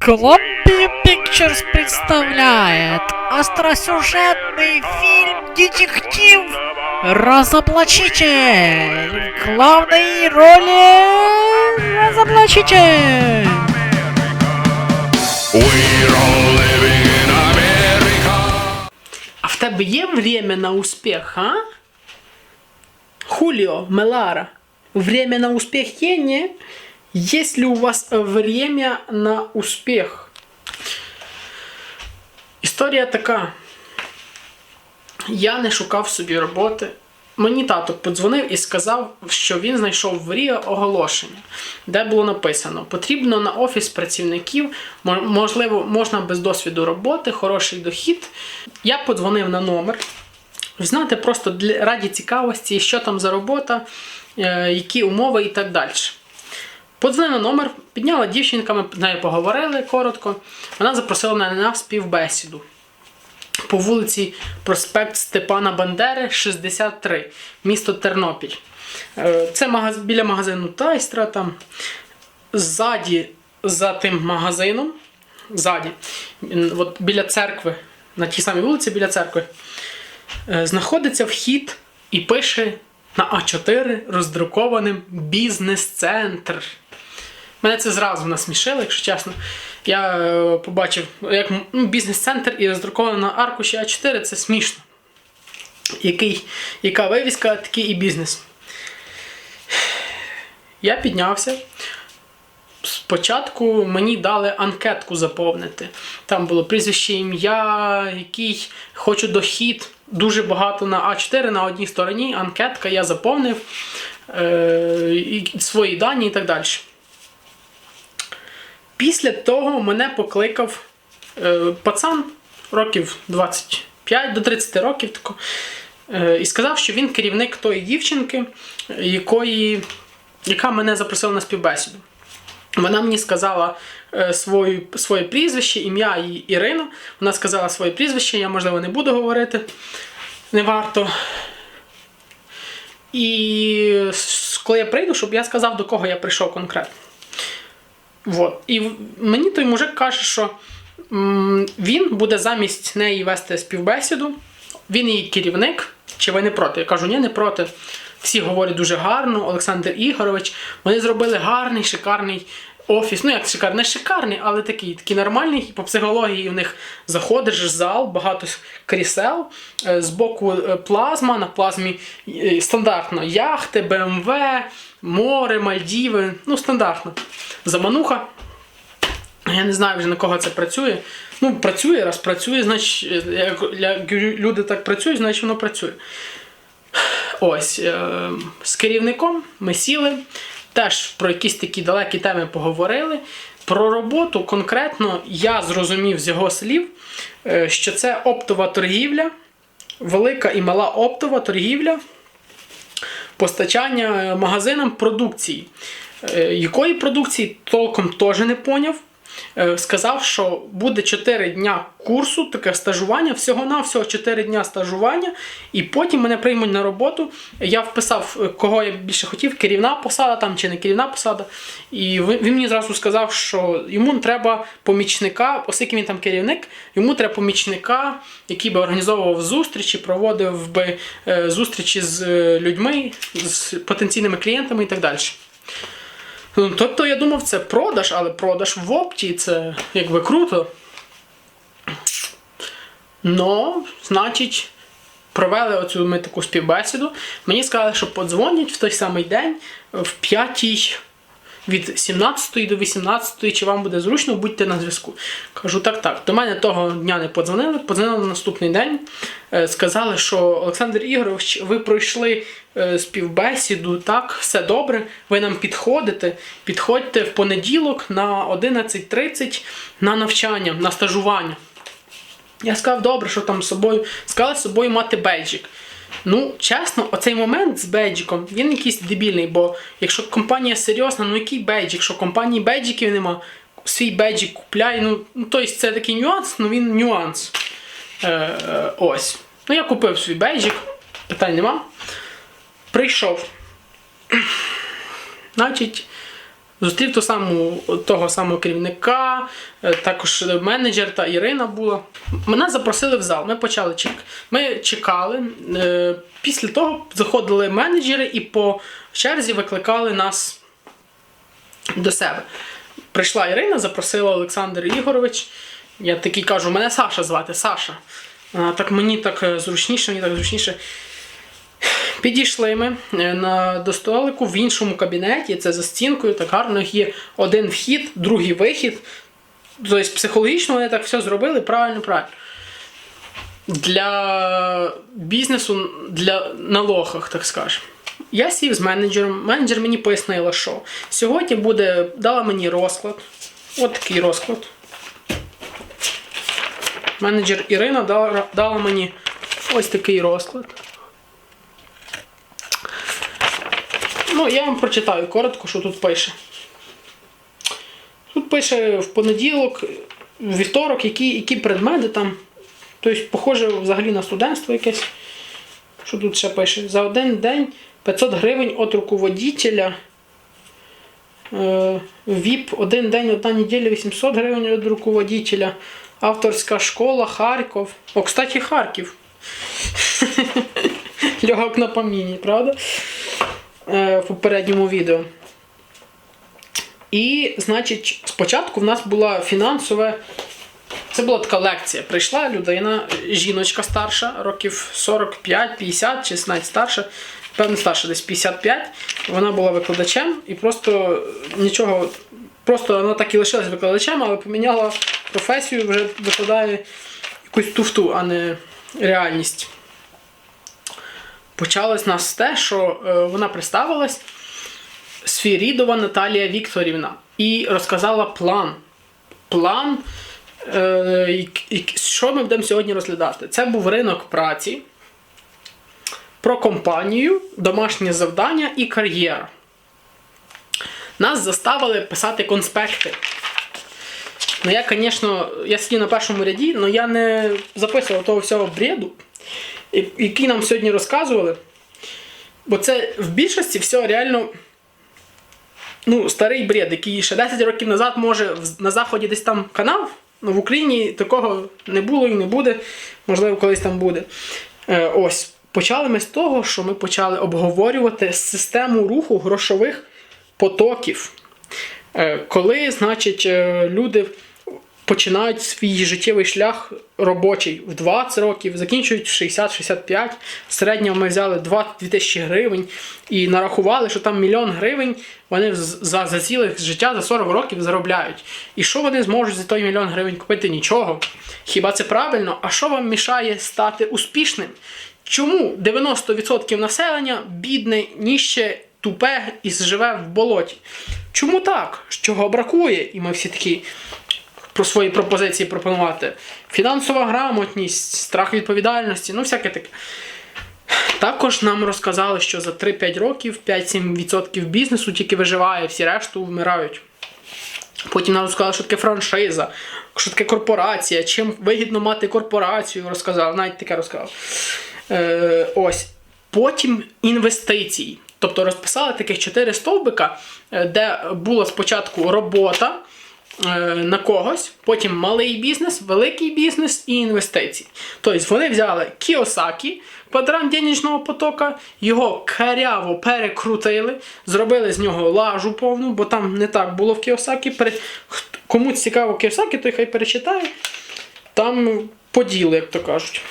Columbia Pictures представляет остросюжетный фильм «Детектив Разоблачитель» в главной роли Разоблачитель. We're all living in America. А в тебе є время на успіх, а? Хуліо, Мелара. Время на успіх є, ні? Есть ли у вас время на успіх? Історія така. Я не шукав собі роботи. Мені тато подзвонив і сказав, що він знайшов в Ріо оголошення, де було написано: потрібно на офіс працівників, можливо, можна без досвіду роботи, хороший дохід. Я подзвонив на номер. Знати просто для раді цікавості, що там за робота, е, які умови і так далі. Подзвонив на номер, підняла дівчинка, ми з нею поговорили коротко. Вона запросила мене на співбесіду по вулиці Проспект Степана Бандери, 63, місто Тернопіль. Е, Це магаз... біля магазину Тайстра. Там ззаді за тим магазином, ззаді, от біля церкви, на тій самій вулиці біля церкви, е, знаходиться вхід і пише на А4 роздрукованим бізнес-центр. Мене це зразу насмішило, якщо чесно. Я е, побачив, як ну, бізнес-центр і роздруковано на аркуші А4 це смішно. Який, яка вивіска, такий і бізнес. Я піднявся. Спочатку мені дали анкетку заповнити. Там було прізвище ім'я, який хочу дохід. Дуже багато на А4 на одній стороні. Анкетка я заповнив е, свої дані і так далі. Після того мене покликав е, пацан років 25 до 30 років тако, е, і сказав, що він керівник тої дівчинки, якої, яка мене запросила на співбесіду. Вона мені сказала е, свою, своє прізвище, ім'я її Ірина. Вона сказала своє прізвище, я, можливо, не буду говорити. Не варто. І коли я прийду, щоб я сказав, до кого я прийшов конкретно. Вот. І мені той мужик каже, що він буде замість неї вести співбесіду, він її керівник. Чи ви не проти? Я кажу, ні, не проти. Всі говорять дуже гарно, Олександр Ігорович. Вони зробили гарний, шикарний офіс. Ну, як шикарний, не шикарний, але такий, такий нормальний. По психології в них заходиш в зал, багато крісел. Е, Збоку е, плазма, на плазмі е, стандартно яхти, БМВ, море, Мальдіви. Ну, стандартно. Замануха. Я не знаю вже на кого це працює. Ну, працює, раз працює, значить, е, як люди так працюють, значить воно працює. Ось, е, з керівником ми сіли, теж про якісь такі далекі теми поговорили. Про роботу конкретно я зрозумів з його слів, е, що це оптова торгівля, велика і мала оптова торгівля постачання е, магазинам продукції. Е, Якої продукції толком теж не поняв. Е, Сказав, що буде 4 дня курсу, таке стажування, всього-навсього 4 дня стажування, і потім мене приймуть на роботу. Я вписав, е, кого я більше хотів, керівна посада там чи не керівна посада. І він мені зразу сказав, що йому треба помічника, оскільки він там керівник, йому треба помічника, який би організовував зустрічі, проводив би е, зустрічі з людьми, з потенційними клієнтами і так далі. Ну, Тобто я думав, це продаж, але продаж в опті це якби круто. Ну, значить, провели оцю ми таку співбесіду. Мені сказали, що подзвонять в той самий день, в 5 від 17 до 18, чи вам буде зручно, будьте на зв'язку. Кажу, так, так. До мене того дня не подзвонили, подзвонили на наступний день. Е, Сказали, що Олександр Ігорович, ви пройшли е, співбесіду, так, все добре, ви нам підходите. Підходьте в понеділок на 11.30 на навчання, на стажування. Я сказав, добре, що там з собою. Сказали з собою мати бейджик. Ну, чесно, оцей момент з бейджиком, він якийсь дебільний, бо якщо компанія серйозна, ну який бейджик? Якщо компанії бейджиків нема, свій бейджик купляй. Ну, ну тобто це такий нюанс, ну він нюанс. Е, е, ось. Ну, я купив свій бейджик, питань нема. Прийшов. Значить, Зустрів ту саму, того самого керівника, е, також менеджер та Ірина була. Мене запросили в зал. Ми почали чек. Ми чекали. Е, Після того заходили менеджери і по черзі викликали нас до себе. Прийшла Ірина, запросила Олександр Ігорович. Я такий кажу, мене Саша звати, Саша. Так мені так е, зручніше, мені так зручніше. Підійшли ми е, на, до столику в іншому кабінеті, це за стінкою, так гарно є один вхід, другий вихід. Тобто психологічно вони так все зробили правильно, правильно. Для бізнесу, для на лохах, так скажемо. Я сів з менеджером. Менеджер мені пояснила, що сьогодні буде, дала мені розклад. От такий розклад. Менеджер Ірина дала, дала мені ось такий розклад. Ну, я вам прочитаю коротко, що тут пише. Тут пише в понеділок, в вівторок, які, які предмети там. Тобто, похоже взагалі на студентство якесь. Що тут ще пише? За один день 500 гривень від руководителя. Е, ВІП один день, одна неділя 800 гривень від руководителя. Авторська школа, Харків. О, кстати, Харків. Льогок на поміні, правда? Е, в попередньому відео. І, значить, спочатку в нас була фінансова. Це була така лекція. Прийшла людина, жіночка старша, років 45, 50, чи навіть старша, певно старша, десь 55. Вона була викладачем і просто нічого, просто вона так і лишилась викладачем, але поміняла професію, вже викладає якусь туфту, а не реальність. Почалось нас те, що е, вона представилась Сфірідова Наталія Вікторівна і розказала план. План, е, що ми будемо сьогодні розглядати. Це був ринок праці, про компанію, домашнє завдання і кар'єра. Нас заставили писати конспекти. Ну, я, звісно, я сидів на першому ряді, але я не записував того всього бреду, і- який нам сьогодні розказували. Бо це в більшості все реально ну, старий бред, який ще 10 років назад, може, на заході десь там канал. Ну, в Україні такого не було і не буде. Можливо, колись там буде. Е, ось. Почали ми з того, що ми почали обговорювати систему руху грошових потоків. Е, коли, значить, е, люди починають свій життєвий шлях робочий в 20 років, закінчують в 60-65. Середньо ми взяли 2 тисячі гривень і нарахували, що там мільйон гривень вони за, за ціле життя за 40 років заробляють. І що вони зможуть за той мільйон гривень купити? Нічого. Хіба це правильно? А що вам мішає стати успішним? Чому 90% населення бідне, ніще, тупе і живе в болоті? Чому так? Чого бракує? І ми всі такі про свої пропозиції пропонувати. Фінансова грамотність, страх відповідальності, ну всяке таке. Також нам розказали, що за 3-5 років 5-7% бізнесу тільки виживає, всі решту вмирають. Потім нам розказали, що таке франшиза, що таке корпорація, чим вигідно мати корпорацію, розказав, навіть таке розказав. Е, ось. Потім інвестиції. Тобто розписали таких чотири стовбика, е, де була спочатку робота на когось, потім малий бізнес, великий бізнес і інвестиції. Тобто вони взяли Кіосакі, квадрант денежного потока, його каряво перекрутили, зробили з нього лажу повну, бо там не так було в Кіосакі. Комусь цікаво Кіосакі, той хай перечитає. Там поділи, як то кажуть.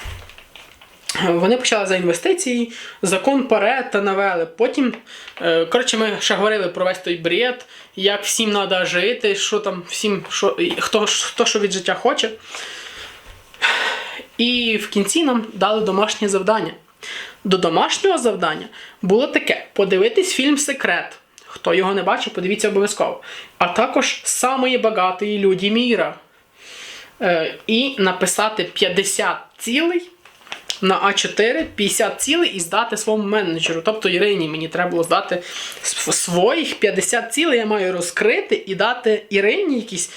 Вони почали за інвестиції, закон Паретта навели. Потім, е, коротше, ми ще говорили про весь той бред, як всім треба жити, що там всім, що, хто, хто що від життя хоче. І в кінці нам дали домашнє завдання. До домашнього завдання було таке: подивитись фільм Секрет. Хто його не бачив, подивіться обов'язково. А також самої багатої люди міра. Е, і написати 50 цілей на А4 50 цілей і здати своєму менеджеру. Тобто Ірині мені треба було здати своїх 50 цілей, я маю розкрити і дати Ірині якісь.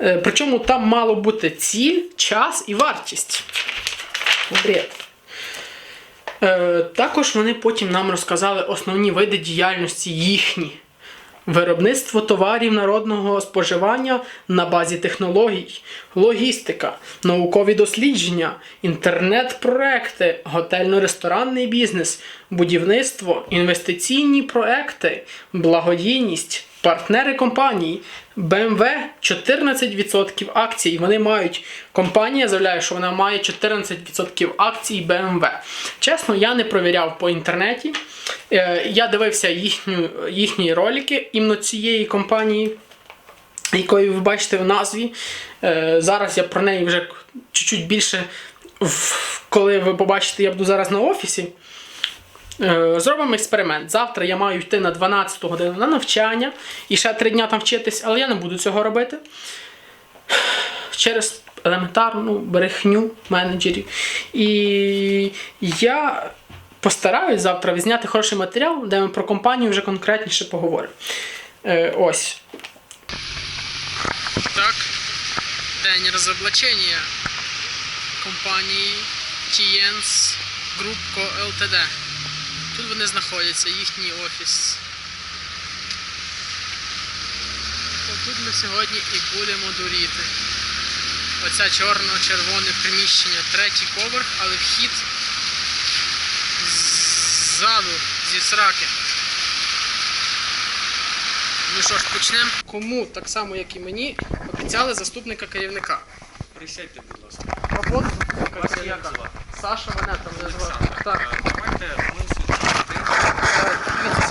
Е, Причому там мало бути ціль, час і вартість. Бред. Також вони потім нам розказали основні види діяльності їхні. Виробництво товарів народного споживання на базі технологій, логістика, наукові дослідження, інтернет-проекти, готельно-ресторанний бізнес, будівництво, інвестиційні проекти, благодійність, партнери компанії. BMW 14% акцій. Вони мають. Компанія заявляє, що вона має 14% акцій BMW. Чесно, я не провіряв по інтернеті. Е, Я дивився їхню, їхні ролики іменно цієї компанії, якої ви бачите в назві. Е, Зараз я про неї вже чуть-чуть більше, коли ви побачите, я буду зараз на офісі. Е, Зробимо експеримент. Завтра я маю йти на 12 годину на навчання і ще 3 дня там вчитись, але я не буду цього робити. Через елементарну брехню менеджерів. І я постараюсь завтра відзняти хороший матеріал, де ми про компанію вже конкретніше поговоримо. Е, ось. Так. День розоблачення компанії Tiens Group Co. Ltd. Тут вони знаходяться, їхній офіс. Отут ми сьогодні і будемо дуріти. Оця чорно-червоне приміщення, третій поверх, але вхід ззаду, зі сраки. Ну що ж, почнемо. Кому, так само як і мені, обіцяли заступника керівника. Присядьте, будь ласка. Звати? Саша мене звати. Так. А, Давайте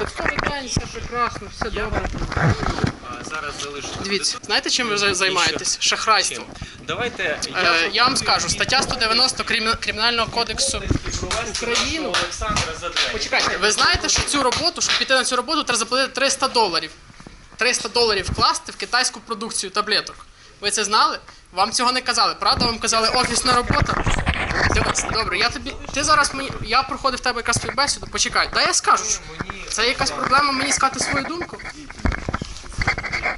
все прекрасно, все добре. а, зараз залишимо. Дивіться, знаєте, чим ви за- займаєтесь? Шахрайством. Давайте Е, я вам скажу, стаття 190 Крим- Кримінального кодексу України. Олександра за двері. Почекайте, ви знаєте, що цю роботу, щоб піти на цю роботу, треба заплатити 300 доларів. 300 доларів вкласти в китайську продукцію таблеток. Ви це знали? Вам цього не казали, правда? Вам казали офісна робота. Дивись, добре, я тобі. Ти зараз мені. Я проходив в тебе якраз співбесіду, почекай, дай я скажу. що Це якась проблема мені сказати свою думку.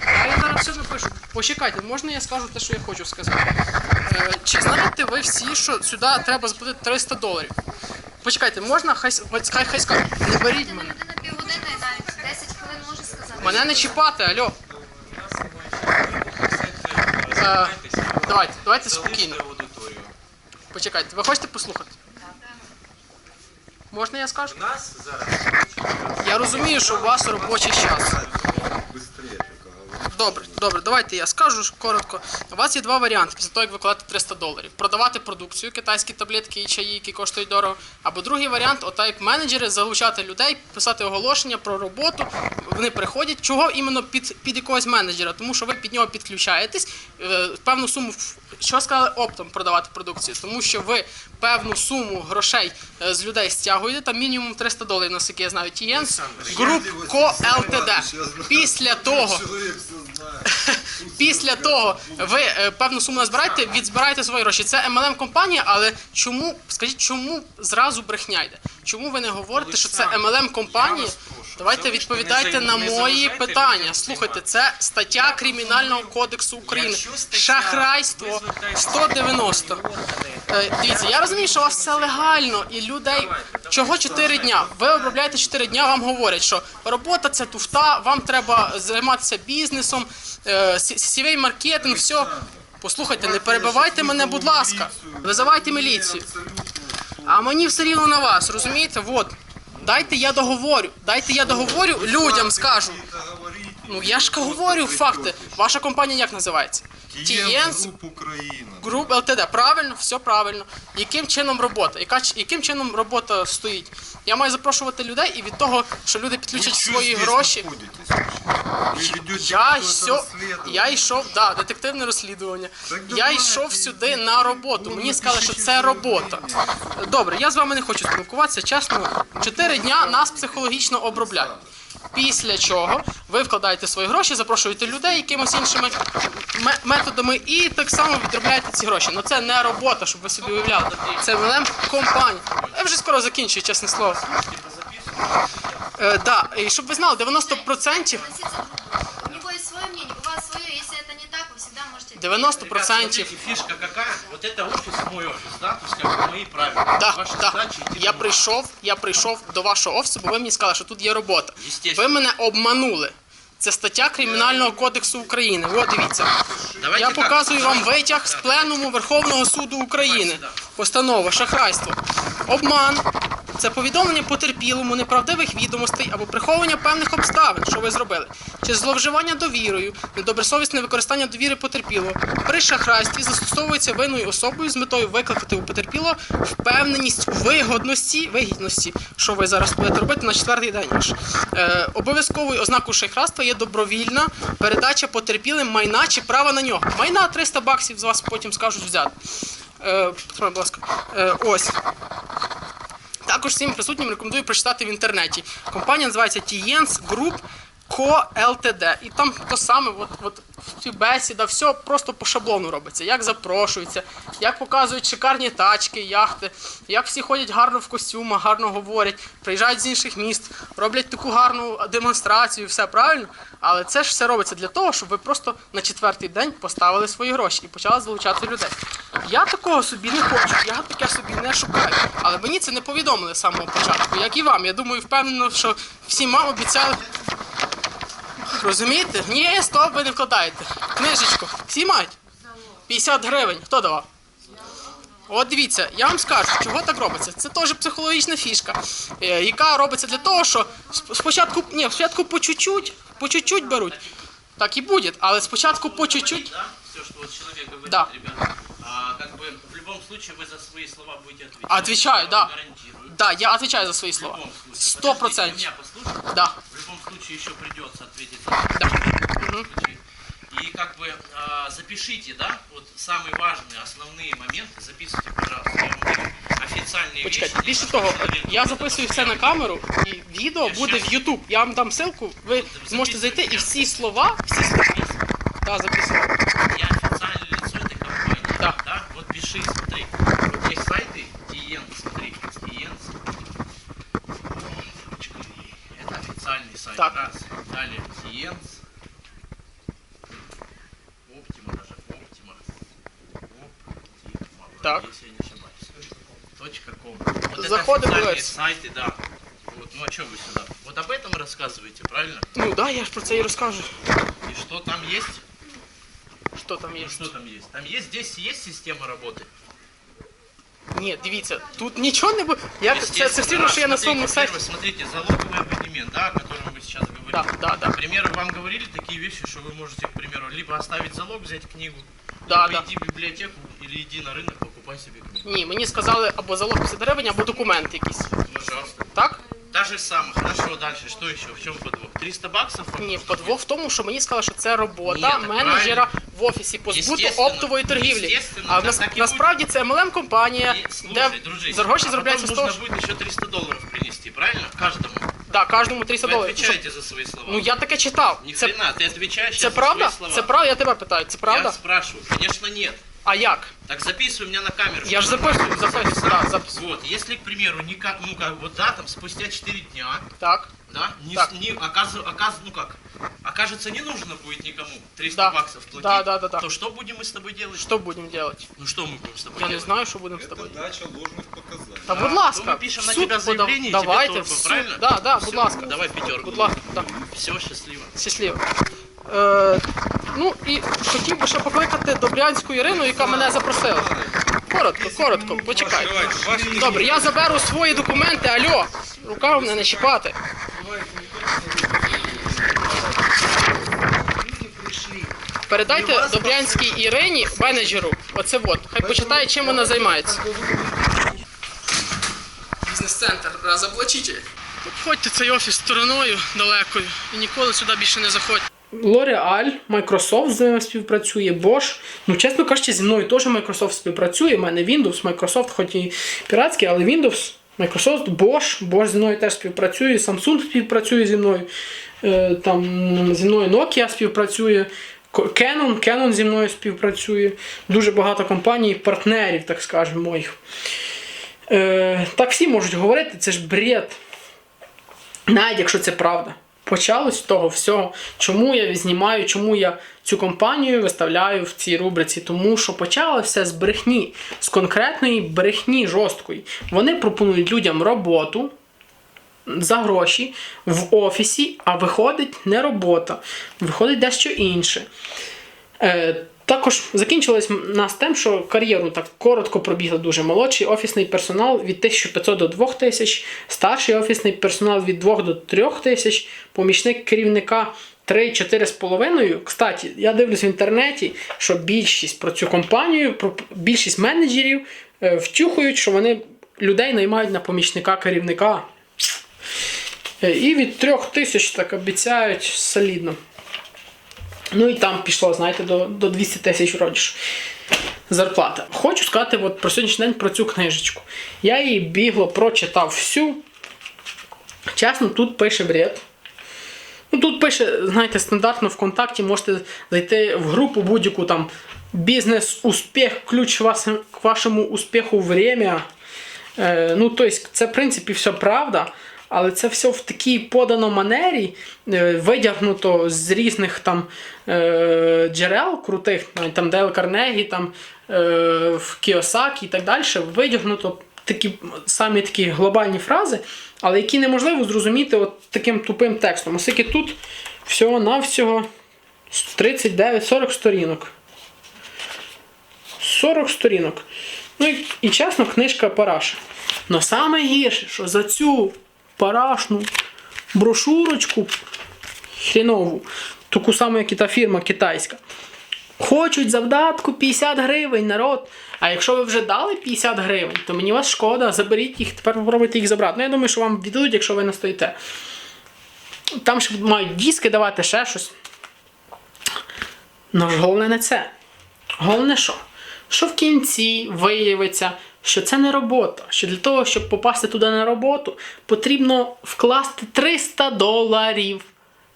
А я зараз все напишу. Почекайте, можна я скажу те, що я хочу сказати? Е, чи знаєте ви всі, що сюди треба заплатити 300 доларів? Почекайте, можна хай хай хай скаже. Не беріть мене. Людина півгодини навіть 10 хвилин може сказати. Мене не чіпати, алло. Е, давайте, давайте спокійно. Почекайте, ви хочете послухати? Можна я скажу? У Нас зараз Я розумію, що у вас робочий час. Добре, добре, давайте я скажу коротко. У вас є два варіанти після того, як ви кладете 300 доларів. Продавати продукцію, китайські таблетки і чаї, які коштують дорого. Або другий варіант, ота як менеджери, залучати людей, писати оголошення про роботу. Вони приходять. Чого іменно під, під якогось менеджера? Тому що ви під нього підключаєтесь, е, певну суму що сказали оптом продавати продукцію, тому що ви певну суму грошей е, з людей стягуєте, там мінімум 300 доларів, наскільки я знаю, Тієнс, груп ко ЛТД. Після того, після того ви е, певну суму назбираєте, відзбираєте свої гроші. Це MLM компанія, але чому, скажіть, чому зразу брехня йде? Чому ви не говорите, що це MLM компанія? Давайте відповідайте на мої питання. Слухайте, це стаття Кримінального кодексу України. Шахрайство ви 190. Е, Дивіться, я розумію, що у вас все легально, і людей чого 4 дня? Ви обробляєте 4 дня, вам говорять, що робота це туфта, вам треба займатися бізнесом, е, сівей маркетинг, все. Послухайте, не перебивайте мене, будь ласка. Визивайте міліцію. А мені все рівно на вас, розумієте? Вот. Дайте я договорю. Дайте я договорю, людям скажу. Ну я ж говорю факти. Ваша компанія як називається? Тієнс Груп Україна. Груп ЛТД. Правильно, все правильно. Яким чином робота? Яка, ч- яким чином робота стоїть? Я маю запрошувати людей і від того, що люди підключать Вы чё свої здесь гроші. находитесь вообще? Вы ведете Я какое-то все, расследование? я йшов, да, детективне розслідування. Так Я давайте, йшов сюди на роботу. ну, Мені сказали, що напишіть це робота. Добре, я з вами не хочу спілкуватися. Чесно, чотири дня нас психологічно обробляють. Після чого ви вкладаєте свої гроші, запрошуєте людей якимось іншими методами і так само відробляєте ці гроші. Ну це не робота, щоб ви собі уявляли. Це МЛМ компанія. Я вже скоро закінчую, чесне слово. Е, да, і щоб ви знали, 90% Относиться друг- У него есть свое мнение, у вас свое. Если это не так, вы всегда можете... 90% Смотрите, фишка какая? Вот это офис мой офис, да? То есть как бы мои правила. Да, Ваша да. задача идти Я прийшов, я прийшов до вашого офісу, бо ви мені сказали, що тут є робота. Ви мене обманули. Це стаття Кримінального кодексу України. От дивіться. Давайте Я как? показую вам витяг з пленуму Верховного суду України. Постанова, шахрайство. Обман. Це повідомлення потерпілому неправдивих відомостей або приховування певних обставин, що ви зробили, чи зловживання довірою, недобросовісне використання довіри потерпілого. При шахрайстві застосовується винною особою з метою викликати у потерпілого впевненість у вигодності, вигідності, що ви зараз будете робити на четвертий день. Е, обов'язковою ознакою шахрайства є добровільна передача потерпілим майна чи права на нього. Майна 300 баксів з вас потім скажуть взяти. Е, будь ласка. Е, ось. Також всім присутнім рекомендую прочитати в інтернеті. Компанія називається Tiens Group Co Ltd. І там то саме, от, от бесіда, все просто по шаблону робиться. Як запрошуються, як показують шикарні тачки, яхти, як всі ходять гарно в костюмах, гарно говорять, приїжджають з інших міст, роблять таку гарну демонстрацію, все правильно. Але це ж все робиться для того, щоб ви просто на четвертий день поставили свої гроші і почали залучати людей. Я такого собі не хочу, я таке собі не шукаю. Але мені це не повідомили з самого початку, як і вам. Я думаю, впевнено, що всім вам обіцяли. Розумієте? Ні, стоп, ви не вкладаєте. Книжечку. Всі мають? 50 гривень. Хто давав? От дивіться, я вам скажу, чого так робиться. Це теж психологічна фішка, е, яка робиться для того, що сп- спочатку, ні, спочатку по чуть-чуть, по чуть-чуть беруть. Так і буде, але спочатку по чуть-чуть. Все, что вот человек говорит, Да. ребята. А, как бы в любом случае вы за свои слова будете отвечать. Отвечаю, Я да. вам Гарантирую. Да, я отвечаю за свої В слова. любом случае. Сто Подождите, процентов. Меня послушайте. Да. В любом случае еще придется ответить за в любом случае. И как бы а, запишите, да, вот самые важные, основные моменты, записывайте, пожалуйста. Я вам говорю, официальные Почекайте, вещи. більше не того, человек я будет записую все делать. на камеру, і відео буде в YouTube. Я вам дам ссылку, ви зможете зайти і всі слова, всі слова. Да, записую. Я пиши, смотри. Вот есть сайты Тиен, смотри. Тиен. Это официальный сайт. Так. Раз. Далее Тиенс. Оптима даже. Оптима. Оптима. Так. Если я не ошибаюсь. Точка ком. Вот Заходы это официальные сайты, да. Вот, ну а что вы сюда? Вот об этом рассказываете, правильно? Ну да, я ж про це і розкажу. И что там есть? Що там є? Ну, что там есть? Там есть, здесь есть система работы. Ні, дивіться, тут нічого не буде. Я це, це все Естественно, одно, що я на смотрите, своєму сайті. первое, смотрите, залоговый абонемент, да, о котором вы сейчас говорите. Да, да, да. К примеру, вам говорили такие вещи, что вы можете, к примеру, либо оставить залог, взять книгу, Да, либо да. иди в библиотеку или иди на рынок, покупай себе книгу. Ні, мені сказали або залог 50 гривень, або документ якийсь. Же самое. Хорошо, дальше. Что еще? В чем подвох? 300 баксов? Ні, подвох в тому, що мені сказали, що це робота Ні, так менеджера в офісі по збуту Естественно, оптової торгівлі. естественно, А так нас, так і насправді це MLM компанія, И, де слушай, дружище, за гроші а з того, нужно що... будет еще 300 долларов принести, правильно? Каждому. Да, кожному 300 Вы доларів. отвечаете за свои слова. Ну я таке читав. Ни Це, хрена, ты отвечаешь це сейчас за правда? свои слова. Це правда? Я тебе питаю, це правда? Я спрашиваю. Конечно, нет. А як? Так записывай меня на камеру. Я чтобы ж записую, нормально записую, записал. да, записую. Вот, если, к примеру, никак, ну как, вот да, там спустя 4 дня, Так. да, не, Так. с- не оказ, оказ, ну как, окажется, не нужно будет никому 300 Да. баксов платить, Да, да, да, да. то что будем мы с тобой делать? Що будемо робити? Ну что мы будем с тобой Я не делать? знаю, що будемо з тобою. Это дача ложных показаний. Та Да, будь то ласка, ми пишемо в на суд тебе подав- і тебе Давайте, торба, правильно? Да, да, будь Всё, ласка. Давай пятерку. Будь ласка, да. Все, счастливо. Щасливо. Е, ну і хотів би ще покликати Добрянську Ірину, яка мене запросила. Коротко, коротко, почекай. Добре, я заберу свої документи, альо. Рука в мене не чіпати. Передайте Добрянській Ірині, менеджеру, оце от. Хай почитає, чим вона займається. Бізнес-центр, разоблачитель. Обходьте цей офіс стороною далекою і ніколи сюди більше не заходьте. L'Oreal, Microsoft з ними співпрацює, Bosch. Ну, чесно кажучи, зі мною теж Microsoft співпрацює. У мене Windows, Microsoft, хоч і піратський, але Windows, Microsoft, Bosch. Bosch зі мною теж співпрацює, Samsung співпрацює зі мною. Е, Там зі мною Nokia співпрацює. Canon, Canon зі мною співпрацює. Дуже багато компаній, партнерів, так скажемо, моїх. Е, так всі можуть говорити, це ж бред. Навіть якщо це правда. Почалось з того всього, чому я знімаю, чому я цю компанію виставляю в цій рубриці. Тому що почалося все з брехні, з конкретної брехні жорсткої. Вони пропонують людям роботу за гроші в офісі, а виходить не робота, виходить дещо інше. Е, також закінчилось нас тим, що кар'єру так коротко пробігли дуже молодший офісний персонал від 1500 до 2000, старший офісний персонал від 2 до 3000, помічник керівника 3-4,5. Кстати, я дивлюсь в інтернеті, що більшість про цю компанію, про більшість менеджерів е, втюхують, що вони людей наймають на помічника керівника. Е, І від 3000 так обіцяють солідно. Ну і там пішло, знаєте, до, до 200 тисяч вроді зарплата. Хочу сказати от про сьогоднішній день про цю книжечку. Я її бігло прочитав всю. Чесно, тут пише бред. Ну, тут пише, знаєте, стандартно ВКонтакті можете зайти в групу будь-яку там бізнес, успіх, ключ вас- к вашому успіху время. Е, ну, тобто, це, в принципі, все правда, але це все в такій подано манері, е, видягнуто з різних там е, джерел крутих, там Дейл Карнегі, там е, в Кіосакі і так далі, видягнуто такі самі такі глобальні фрази, але які неможливо зрозуміти от таким тупим текстом. Оскільки тут всього-навсього 39-40 сторінок. 40 сторінок. Ну і, і чесно, книжка параша. Но саме гірше, що за цю парашну брошурочку хрінову, таку саму, як і та фірма китайська, хочуть завдатку 50 гривень, народ. А якщо ви вже дали 50 гривень, то мені вас шкода, заберіть їх, тепер попробуйте їх забрати. Ну, я думаю, що вам віддадуть, якщо ви не стоїте. Там ще мають диски давати, ще щось. Ну ж головне не це. Головне що? Що в кінці виявиться, що це не робота. Що для того, щоб попасти туди на роботу, потрібно вкласти 300 доларів.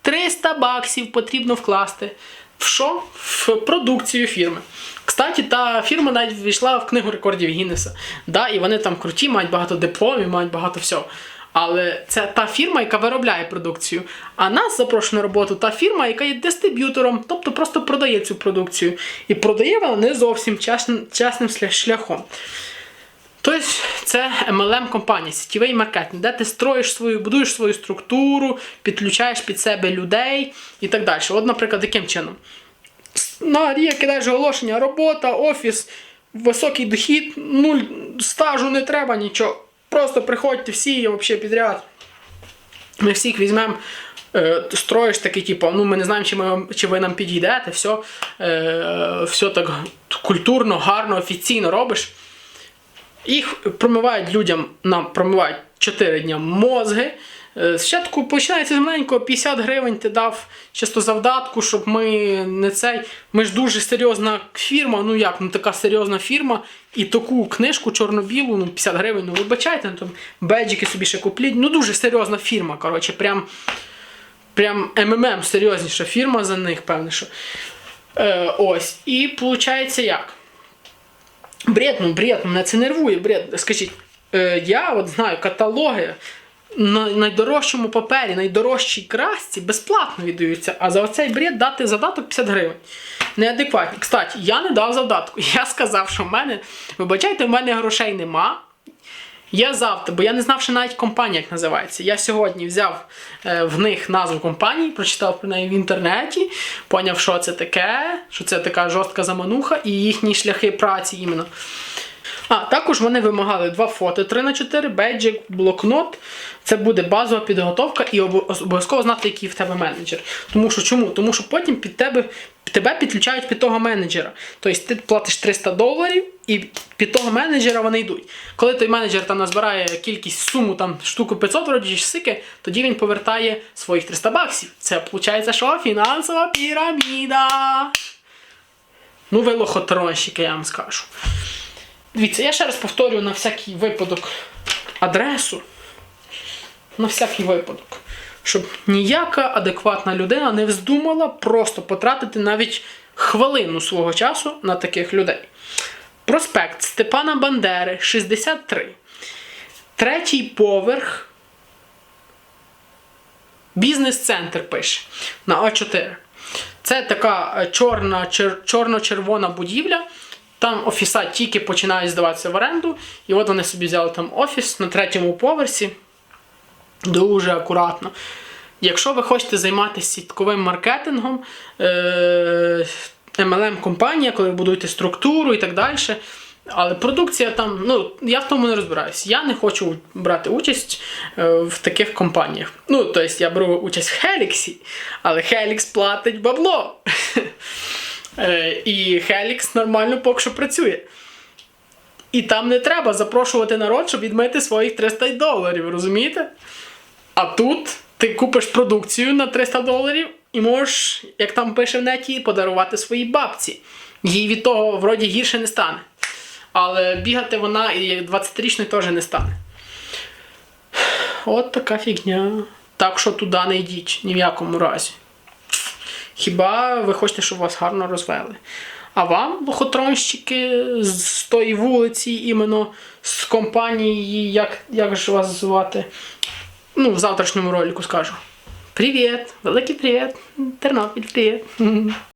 300 баксів потрібно вкласти. В що? В продукцію фірми. Кстати, та фірма навіть ввійшла в книгу рекордів Гіннеса. Да, і вони там круті, мають багато дипломів, мають багато всього. Але це та фірма, яка виробляє продукцію. А нас запрошує на роботу та фірма, яка є дистриб'ютором, тобто просто продає цю продукцію. І продає вона не зовсім чесним, шляхом. Тобто це MLM компанія, сітєвий маркетинг, де ти строїш свою, будуєш свою структуру, підключаєш під себе людей і так далі. От, наприклад, яким чином? На рік кидаєш оголошення, робота, офіс, високий дохід, нуль стажу не треба нічого. Просто приходьте всі взагалі підряд. Ми всіх візьмемо, е, строїш такий, типу, ну ми не знаємо, чи, ми, чи ви нам підійдете, все, е, все так культурно, гарно, офіційно робиш. Їх промивають людям, нам промивають 4 дня мозги. Е, Спочатку починається з маленького 50 гривень ти дав чисто завдатку, щоб ми не цей. Ми ж дуже серйозна фірма, ну як, ну така серйозна фірма, і таку книжку чорно-білу, ну 50 гривень, ну вибачайте, ну, там беджики собі ще купліть. Ну дуже серйозна фірма. Коротше, прям, прям МММ серйозніша фірма за них, певне, що. Е, ось. І виходить як? Бред, ну бред, мене це нервує, бред. Скажіть, е, я от знаю каталоги на найдорожчому папері, найдорожчій красці безплатно віддаються, а за оцей бред дати задаток 50 гривень. Неадекватні. Кстати, я не дав задатку. Я сказав, що в мене, вибачайте, в мене грошей нема. Я завтра, бо я не знав, що навіть компанія як називається. Я сьогодні взяв е, в них назву компанії, прочитав про неї в інтернеті, поняв, що це таке, що це така жорстка замануха і їхні шляхи праці іменно. А, також вони вимагали два фото 3 на 4 бейджик, блокнот. Це буде базова підготовка і обов'язково знати, який в тебе менеджер. Тому що чому? Тому що потім під тебе, тебе підключають під того менеджера. Тобто ти платиш 300 доларів і під того менеджера вони йдуть. Коли той менеджер там назбирає кількість суму там штуку 500 вроді сики, тоді він повертає своїх 300 баксів. Це виходить, що фінансова піраміда. Ну, ви лохотронщики, я вам скажу. Дивіться, я ще раз повторюю на всякий випадок адресу. На всякий випадок. Щоб ніяка адекватна людина не вздумала просто потратити навіть хвилину свого часу на таких людей. Проспект Степана Бандери, 63. Третій поверх. Бізнес-центр пише на А4. Це така е, чорна, чер- чорно-червона будівля. Там офіса тільки починають здаватися в оренду. І от вони собі взяли там офіс на третьому поверсі. Дуже акуратно. Якщо ви хочете займатися сітковим маркетингом, е- MLM компанія, коли ви будуєте структуру і так далі. Але продукція там, ну я в тому не розбираюсь. Я не хочу брати участь е, в таких компаніях. Ну, тобто я беру участь в Хеліксі, але Хелікс платить бабло. Е, і Хелікс нормально поки що працює. І там не треба запрошувати народ, щоб відмити своїх 300 доларів, розумієте? А тут ти купиш продукцію на 300 доларів і можеш, як там пише в неті, подарувати своїй бабці. Їй від того вроді гірше не стане. Але бігати вона і 20-річний теж не стане. От така фігня. Так що туди не йдіть ні в якому разі. Хіба ви хочете, щоб вас гарно розвели? А вам, лохотронщики, з тої вулиці, іменно з компанії, як, як ж вас звати? Ну, в завтрашньому ролику скажу. Привіт! Великий привіт! Тернопіль, привіт!